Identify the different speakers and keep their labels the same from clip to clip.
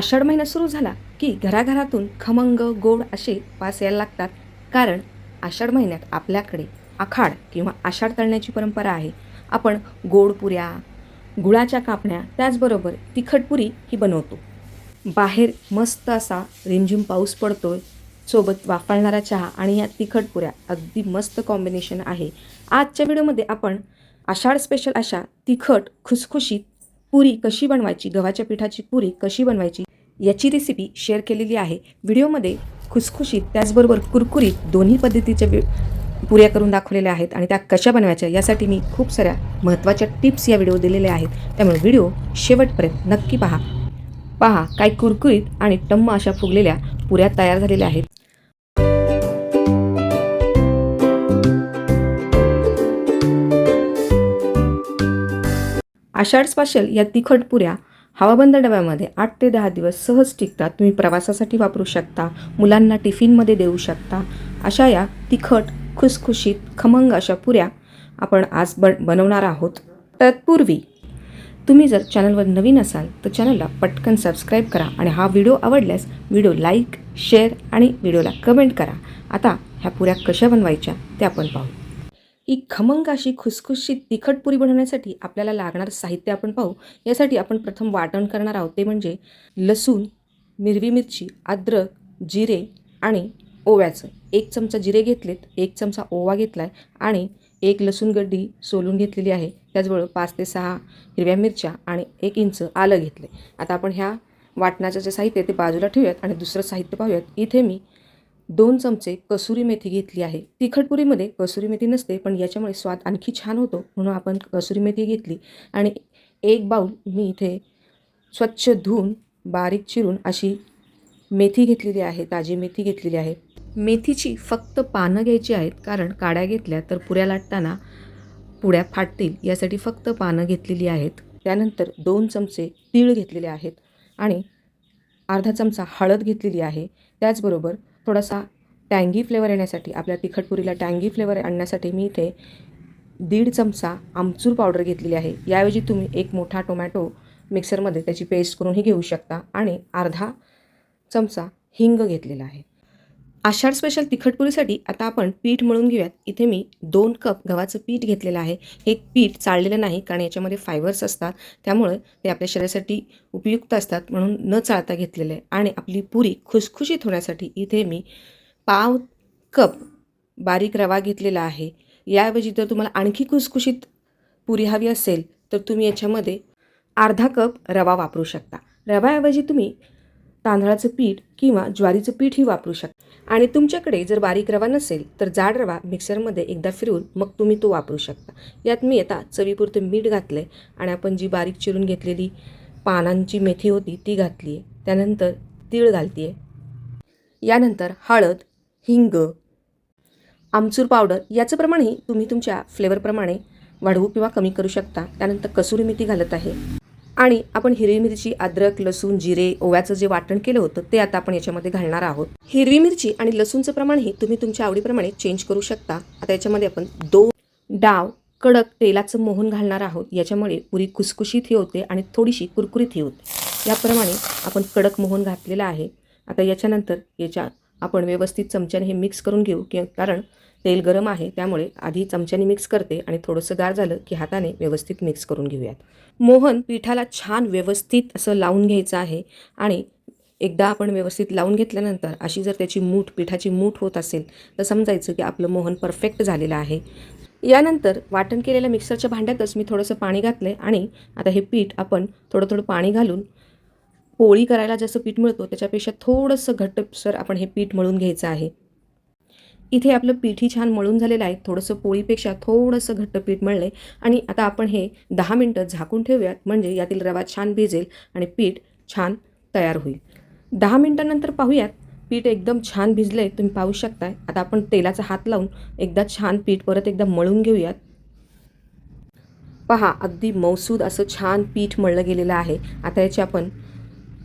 Speaker 1: आषाढ महिना सुरू झाला की घराघरातून खमंग गोड असे वास यायला लागतात. कारण आषाढ महिन्यात आपल्याकडे आखाड किंवा आषाढ तळण्याची परंपरा आहे. आपण गोड पुऱ्या गुळाच्या कापण्या त्याचबरोबर तिखटपुरी ही बनवतो. बाहेर मस्त असा रिमझिम पाऊस पडतोय. सोबत वाफाळणारा चहा आणि या तिखट पुऱ्या अगदी मस्त कॉम्बिनेशन आहे. आजच्या व्हिडिओमध्ये आपण आषाढ स्पेशल अशा तिखट खुसखुशीत पुरी कशी बनवायची गव्हाच्या पिठाची पुरी कशी बनवायची याची रेसिपी शेअर केलेली आहे. व्हिडिओमध्ये खुसखुशीत त्याचबरोबर कुरकुरीत दोन्ही पद्धतीच्या वि- पुऱ्या करून दाखवलेल्या आहेत आणि त्या कशा बनवायच्या यासाठी मी खूप साऱ्या महत्त्वाच्या टिप्स या व्हिडिओ दिलेल्या आहेत. त्यामुळे व्हिडिओ शेवटपर्यंत नक्की पहा. पहा काय कुरकुरीत आणि टम्म अशा फुगलेल्या पुऱ्या तयार झालेल्या आहेत. आषाढ स्पेशल या तिखट पुऱ्या हवाबंद डब्यामध्ये आठ ते दहा दिवस सहज टिकतात. तुम्ही प्रवासासाठी वापरू शकता. मुलांना टिफिनमध्ये देऊ शकता. अशा या तिखट खुसखुशीत खमंग अशा पुऱ्या आपण आज बन बनवणार आहोत. तत्पूर्वी तुम्ही जर चॅनलवर नवीन असाल तर चॅनलला पटकन सबस्क्राईब करा आणि हा व्हिडिओ आवडल्यास व्हिडिओ लाईक शेअर आणि व्हिडिओला कमेंट करा. आता ह्या पुऱ्या कशा बनवायच्या ते आपण पाहू. ही खमंग अशी खुसखुशीत तिखट पुरी बनवण्यासाठी आपल्याला लागणारं साहित्य आपण पाहू. यासाठी आपण प्रथम वाटण करणार आहोत. ते म्हणजे लसूण मिरवी मिरची अद्रक जिरे आणि ओव्याचं. एक चमचा जिरे घेतलेत एक चमचा ओवा घेतला आहे आणि एक लसूण गड्डी सोलून घेतलेली आहे. त्याचबरोबर पाच ते सहा हिरव्या मिरच्या आणि एक इंच आलं घेतलं आता आपण ह्या वाटणाचं जे साहित्य ते बाजूला ठेवूयात आणि दुसरं साहित्य पाहूयात. इथे मी दोन चमचे कसुरी मेथी घेतली आहे. तिखटपुरीमध्ये कसुरी मेथी नसते पण याच्यामुळे स्वाद आणखी छान होतो म्हणून आपण कसुरी मेथी घेतली. आणि एक बाऊल मी इथे स्वच्छ धुवून बारीक चिरून अशी मेथी घेतलेली आहे ताजी मेथी घेतलेली आहे. मेथीची फक्त पानं घ्यायची आहेत कारण काड्या घेतल्या तर पुऱ्या लाटताना पुड्या फाटतील यासाठी फक्त पानं घेतलेली आहेत. त्यानंतर दोन चमचे तीळ घेतलेले आहेत आणि अर्धा चमचा हळद घेतलेली आहे. त्याचबरोबर थोडासा टँगी फ्लेवर येण्यासाठी आपल्या तिखट पुरीला टँगी फ्लेवर आणण्यासाठी मी इथे दीड चमचा आमचूर पावडर घेतलेली आहे. याऐवजी तुम्ही एक मोठा टोमॅटो मिक्सरमध्ये त्याची पेस्ट करूनही घेऊ शकता आणि अर्धा चमचा हिंग घेतलेला आहे. आषाढ स्पेशल तिखटपुरीसाठी आता आपण पीठ मळून घेऊयात. इथे मी दोन कप गव्हाचं पीठ घेतलेलं आहे. हे पीठ चाळलेलं नाही कारण याच्यामध्ये फायबर्स असतात. त्यामुळे ते आपल्या शरीरासाठी उपयुक्त असतात म्हणून न चाळता घेतलेलं आहे. आणि आपली पुरी खुसखुशीत होण्यासाठी इथे मी पाव कप बारीक रवा घेतलेला आहे. याऐवजी जर तुम्हाला आणखी खुसखुशीत पुरी हवी असेल तर तुम्ही याच्यामध्ये अर्धा कप रवा वापरू शकता. रव्याऐवजी तुम्ही तांदळाचं पीठ किंवा ज्वारीचं पीठही वापरू शकता. आणि तुमच्याकडे जर बारीक रवा नसेल तर जाड रवा मिक्सरमध्ये एकदा फिरवून मग तुम्ही तो वापरू शकता. यात मी आता चवीपुरतं मीठ घातलं आहे आणि आपण जी बारीक चिरून घेतलेली पानांची मेथी होती ती घातली आहे त्यानंतर तीळ घालते आहे यानंतर हळद हिंग आमचूर पावडर याचं प्रमाणही तुम्ही तुमच्या फ्लेवरप्रमाणे वाढवू किंवा कमी करू शकता. त्यानंतर कसुरी मेथी घालत आहे. आणि आपण हिरवी मिरची अद्रक लसूण जिरे ओव्याचं जे वाटण केलं होतं ते आता आपण याच्यामध्ये घालणार आहोत. हिरवी मिरची आणि लसूणचं प्रमाणही तुम्ही तुमच्या आवडीप्रमाणे चेंज करू शकता. आता याच्यामध्ये आपण दोन डाव कडक तेलाचं मोहन घालणार आहोत. याच्यामुळे पुरी खुसखुशीतही होते आणि थोडीशी कुरकुरीतही होते. याप्रमाणे आपण कडक मोहन घातलेला आहे. आता याच्यानंतर याच्या आपण व्यवस्थित चमच्याने हे मिक्स करून घेऊ की कारण तेल गरम आहे त्यामुळे आधी चमच्याने मिक्स करते आणि थोडंसं गार झालं की हाताने व्यवस्थित मिक्स करून घेऊयात. मोहन पिठाला छान व्यवस्थित असं लावून घ्यायचं आहे आणि एकदा आपण व्यवस्थित लावून घेतल्यानंतर अशी जर त्याची मूठ पिठाची मूठ होत असेल तर समजायचं की आपलं मोहन परफेक्ट झालेलं आहे. यानंतर वाटण केलेल्या मिक्सरच्या भांड्यातच मी थोडंसं पाणी घातलं आहे आणि आता हे पीठ आपण थोडं थोडं पाणी घालून पोळी करायला जसं पीठ मिळतो त्याच्यापेक्षा थोडंसं घट्टसर आपण हे पीठ मळून घ्यायचं आहे. इथे आपलं पीठही छान मळून झालेलं आहे. थोडंसं पोळीपेक्षा थोडंसं घट्ट पीठ मळलं आहे आणि आता आपण हे दहा मिनटं झाकून ठेवूयात. म्हणजे यातील रवा छान भिजेल आणि पीठ छान तयार होईल. दहा मिनटानंतर पाहूयात. पीठ एकदम छान भिजलं आहे तुम्ही पाहू शकताय. आता आपण तेलाचा हात लावून एकदा छान पीठ परत एकदा मळून घेऊयात. पहा अगदी मौसूद असं छान पीठ मळलं गेलेलं आहे. आता याची आपण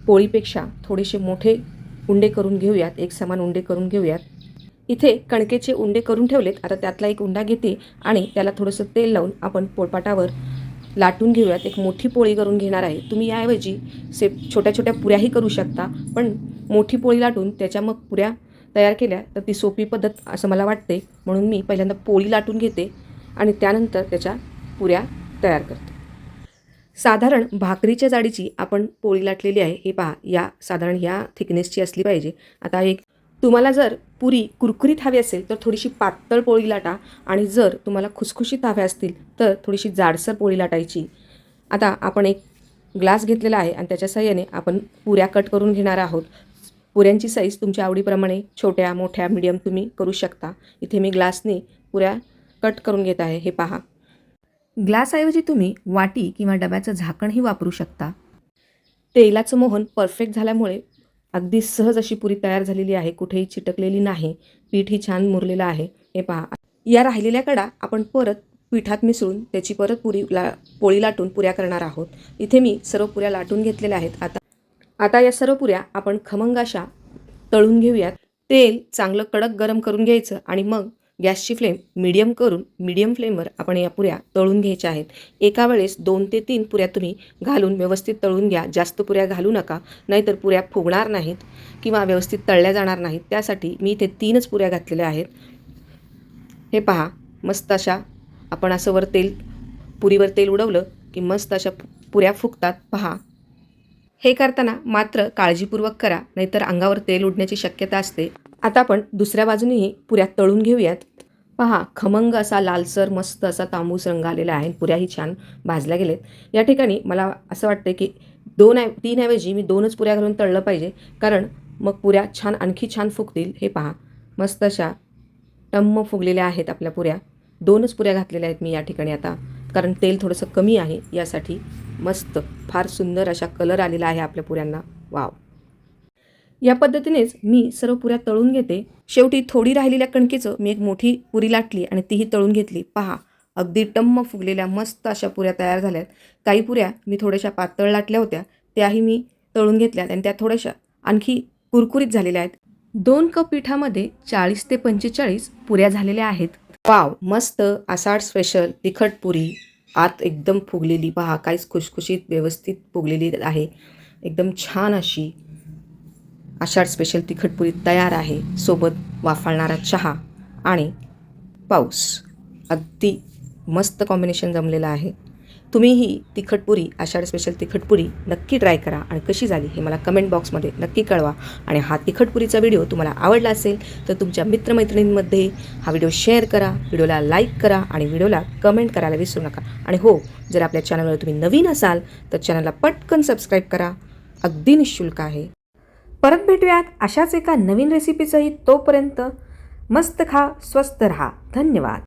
Speaker 1: पोळीपेक्षा थोडेसे मोठे उंडे करून घेऊयात एक समान उंडे करून घेऊयात. इथे कणकेचे उंडे करून ठेवलेत. आता त्यातला एक उंडा घेते आणि त्याला थोडंसं तेल लावून आपण पोळपाटावर लाटून घेऊयात. एक मोठी पोळी करून घेणार आहे. तुम्ही याऐवजी से छोट्या छोट्या पुऱ्याही करू शकता पण मोठी पोळी लाटून त्याच्या मग पुऱ्या तयार केल्या तर ती सोपी पद्धत असं मला वाटते. म्हणून मी पहिल्यांदा पोळी लाटून घेते आणि त्यानंतर त्याच्या पुऱ्या तयार करते. साधारण भाकरीच्या जाडीची आपण पोळी लाटलेली आहे. हे पहा या साधारण या थिकनेसची असली पाहिजे. आता एक तुम्हाला जर पुरी कुरकुरीत हवी असेल तर थोडीशी पातळ पोळी लाटा आणि जर तुम्हाला खुसखुशीत हव्या असतील तर थोडीशी जाडसर पोळी लाटायची. आता आपण एक ग्लास घेतलेला आहे आणि त्याच्या सहाय्याने आपण पुऱ्या कट करून घेणार आहोत. पुऱ्यांची साईज तुमच्या आवडीप्रमाणे छोट्या मोठ्या मिडियम तुम्ही करू शकता. इथे मी ग्लासने पुऱ्या कट करून घेत आहे. हे पहा. ग्लासऐवजी तुम्ही वाटी किंवा डब्याचं झाकणही वापरू शकता. तेलाचं मोहन परफेक्ट झाल्यामुळे अगदी सहज अशी पुरी तयार झालेली आहे. कुठेही चिटकलेली नाही. पीठही छान मुरलेलं आहे. हे पहा. या राहिलेल्या कडा आपण परत पिठात मिसळून त्याची परत पुरी ला पोळी लाटून पुऱ्या करणार आहोत. इथे मी सर्व पुऱ्या लाटून घेतलेल्या आहेत. आता आता या सर्व पुऱ्या आपण खमंग अशा तळून घेऊयात. तेल चांगलं कडक गरम करून घ्यायचं आणि मग गॅसची फ्लेम मिडियम करून मीडियम फ्लेमवर आपण या पुऱ्या तळून घ्यायच्या आहेत. एका वेळेस दोन ते तीन पुऱ्या तुम्ही घालून व्यवस्थित तळून घ्या. जास्त पुऱ्या घालू नका नाहीतर पुऱ्या फुगणार नाहीत किंवा व्यवस्थित तळल्या जाणार नाहीत. त्यासाठी मी इथे तीनच पुऱ्या घातलेल्या आहेत. हे पहा मस्त अशा आपण असं वर तेल पुरीवर तेल उडवलं की मस्त अशा पुऱ्या फुगतात. पहा. हे करताना मात्र काळजीपूर्वक करा नाहीतर अंगावर तेल उडण्याची शक्यता असते. आता आपण दुसऱ्या बाजूनेही पुऱ्या तळून घेऊयात. पहा खमंग असा लालसर मस्त असा तांबूस रंग आलेला आहे पुऱ्याही छान भाजल्या गेलेत. या ठिकाणी मला असं वाटतं की दोन ऐ तीन ऐवजी मी दोनच पुऱ्या घालून तळलं पाहिजे. कारण मग पुऱ्या छान आणखी छान फुगतील. हे पहा मस्त अशा टम्म फुगलेल्या आहेत आपल्या पुऱ्या. दोनच पुऱ्या घातलेल्या आहेत मी या ठिकाणी आता. कारण तेल थोडंसं कमी आहे यासाठी मस्त फार सुंदर अशा कलर आलेला आहे आपल्या पुऱ्यांना. वाव! या पद्धतीनेच मी सर्व पुऱ्या तळून घेते. शेवटी थोडी राहिलेल्या कणकेचं मी एक मोठी पुरी लाटली आणि तीही तळून घेतली. पहा अगदी टम्म फुगलेल्या मस्त अशा पुऱ्या तयार झाल्यात. काही पुऱ्या मी थोड्याशा पातळ लाटल्या होत्या. त्याही मी तळून घेतल्यात आणि त्या थोड्याशा आणखी कुरकुरीत झालेल्या आहेत. दोन कप पिठामध्ये चाळीस ते पंचेचाळीस पुऱ्या झालेल्या आहेत. वाव मस्त आसाड स्पेशल तिखट पुरी. आत एकदम फुगलेली पहा काहीच खुशखुशीत व्यवस्थित फुगलेली आहे. एकदम छान अशी आषाढ स्पेशल तिखटपुरी तयार आहे. सोबत वाफाळणारा चहा आणि पाऊस. अगदी मस्त कॉम्बिनेशन जमलेलं आहे. तुम्हीही तिखटपुरी आषाढ स्पेशल तिखटपुरी नक्की ट्राय करा आणि कशी झाली हे मला कमेंट बॉक्समध्ये नक्की कळवा. आणि हा तिखटपुरीचा व्हिडिओ तुम्हाला आवडला असेल तर तुमच्या मित्रमैत्रिणींमध्ये हा व्हिडिओ शेअर करा व्हिडिओला लाईक करा आणि व्हिडिओला कमेंट करायला विसरू नका. आणि हो जर आपल्या चॅनलवर तुम्ही नवीन असाल तर चॅनलला पटकन सबस्क्राईब करा. अगदी निशुल्क आहे. परत भेटूयात अशाच एका नवीन रेसिपीसहित तोपर्यंत मस्त खा स्वस्त रहा. धन्यवाद.